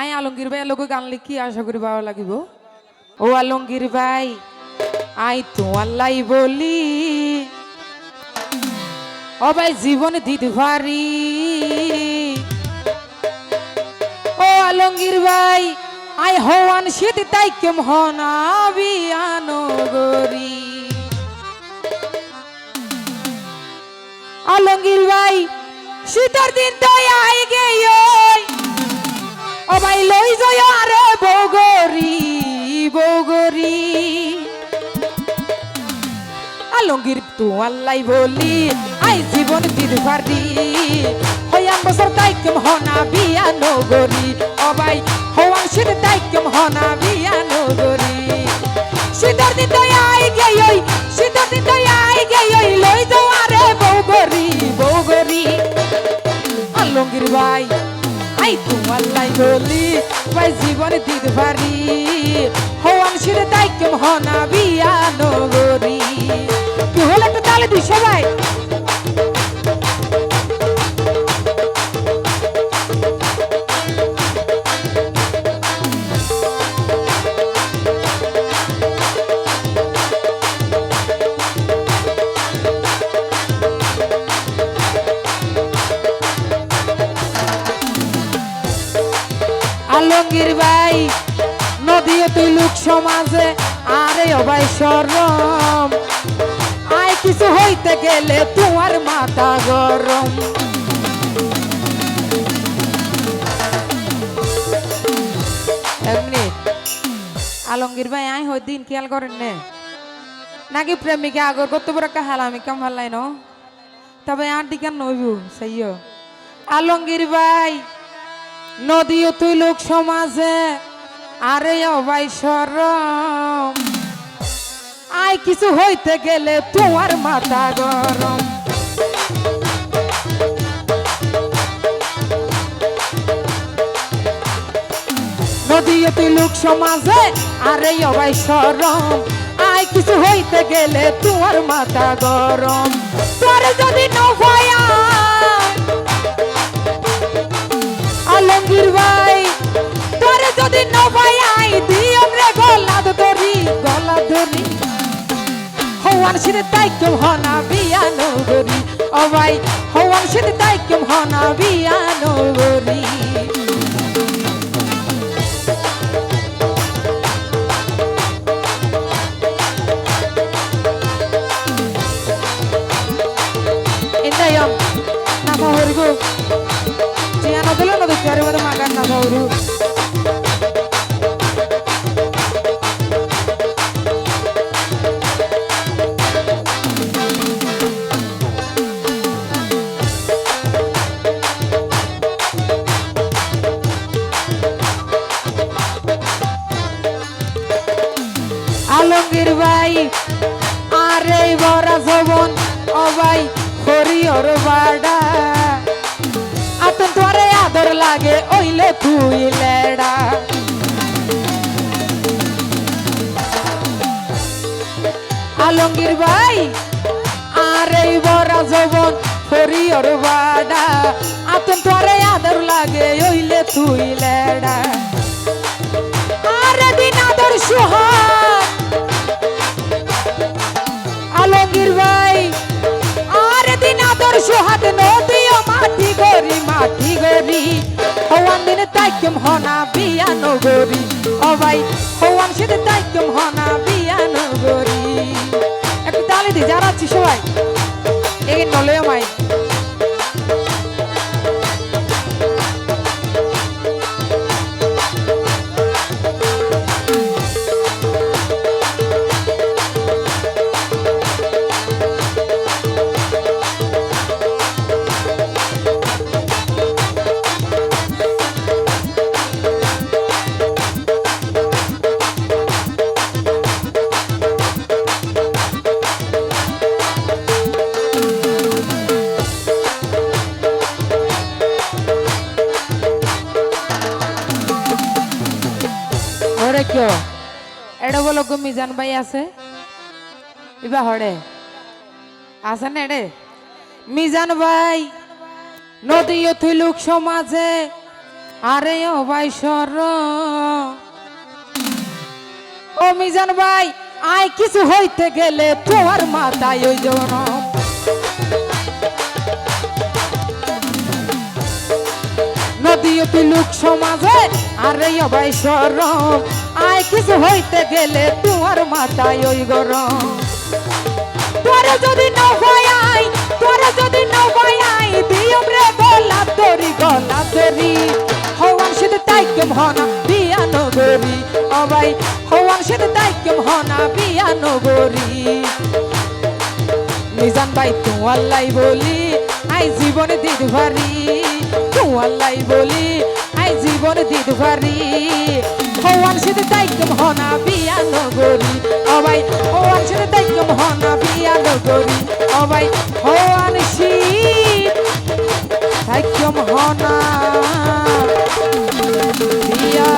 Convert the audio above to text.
I Alamgir ভাই লোক গান লিখি, আশা করি ভালো লাগিব। ও আলমগীর ভাই, আই তো আল্লাহ বলি। ও ভাই, জীবন দিতে পারি ও আলমগীর ভাই, আই হওয়ান শীত, তাই কেম হনাবি আনগরি আলমগীর ভাই, শীতের দিন তাই আই গেই ভাই লই যায় আরে বৌগরি বৌগরি। আলমগীর তু আল্লাহ বলি, আই জীবন দিদ পারি হয়ান বছর তাই কেম হনা বিয়া নগরি ভাই হওয়ান শীত তাই কেম হনা বিয়া নগরি। শীতের দিন তাই আই গেই শীতের দিন তাই আই গেই লই যাও আরে বৌগরি বৌগরি। আলমগীর ভাই আই তোমার লাই বলি, ভাই জীবন দিতে পারি হওয়ান শিরে তাই কেম হনা বিয়া নগরি কি হলো একটা তালে দিই সবাই আলমগীর ভাই নদীও তুই লোক সমাজে, আরে অবাই সরম আয় কিছু হইতে গেলে তোমার মাথা গরম। আলমগীর ভাই, আয় হই, দিন খেয়াল করেন নে। নাকি প্রেমিকা আগর কত বড় একটা হালামি কাম হাল্লাই ন? তবে আর দিকে নইব সেইও আলমগীর ভাই নদীও তুই লোক সমাজে, আরে অবাই সরম। আয়, কিছু হইতে গেলে তোমার মাথা গরম। নদীও তুই লোক সমাজে, আরে অবাই সরম। আয়, কিছু হইতে গেলে তোমার মাথা গরম। তোর যদি নভয়া নভাই আই দিও রে গলাদ ধরি গলাদ ধরি। হওয়ান সিরে তাই কেউ হনা বিয়া নগরি। ও ভাই হওয়ান সিরে তাই কেউ হনা বিয়া নগরি। Indayam, nama horigo. Jangan Harihar বাডা। Atan তোরে আদর লাগে, ওইলে তুই লেডা। ভাই, আর এই বড়া জবন হরিহর বাডা। আতন তোরে আদর লাগে, ওইলে তুই লেডা। আরে দিন আদর সুহাগ হওয়ান দিনে তাইকম হনা বিয়া নগরি? ও ভাই হওয়ান সেতে তাইকম হনা বিয়া নগরি? একটু তালে দি আছি সবাই। এই নলে মাই কিয় এডে বলো মিজান ভাই আছে? ইবা হরে আছে না এডে? মিজান ভাই নদী লোক সমাজে, আরে ও ভাই সর। ও মিজান ভাই আয় কিছু হইতে গেলে তোমার মাথায় ওই জন। নদী অতি লোক সমাজে, আরে ও ভাই সর। আয় কিছু হইতে গেলে তোমার মাথায় ওই গরম। তোরে যদি নৌকায় আই তোরে যদি নৌকায় আই দিয়ম রে গোলাপ তরি গোলাপ তরি হওয়ান সেতে তাইকেম হনা বিয়া নগরী ভাই হওয়ান সেতে তাইকেম হনা বিয়া নগরী নিজান ভাই তু আল্লাই বলি আই জীবনে দিদ ভারি তু আল্লাই বলি আই জীবনে দিদ ভারি হওয়ার সাথে দায়িত্ব হনা বিয়া নগরী। অবাই হওয়ার সাথে দায়িত্ব হনা বিয়া নগরী। অবাই হওয়ার শীত দায়িত্ব হনা বিয়া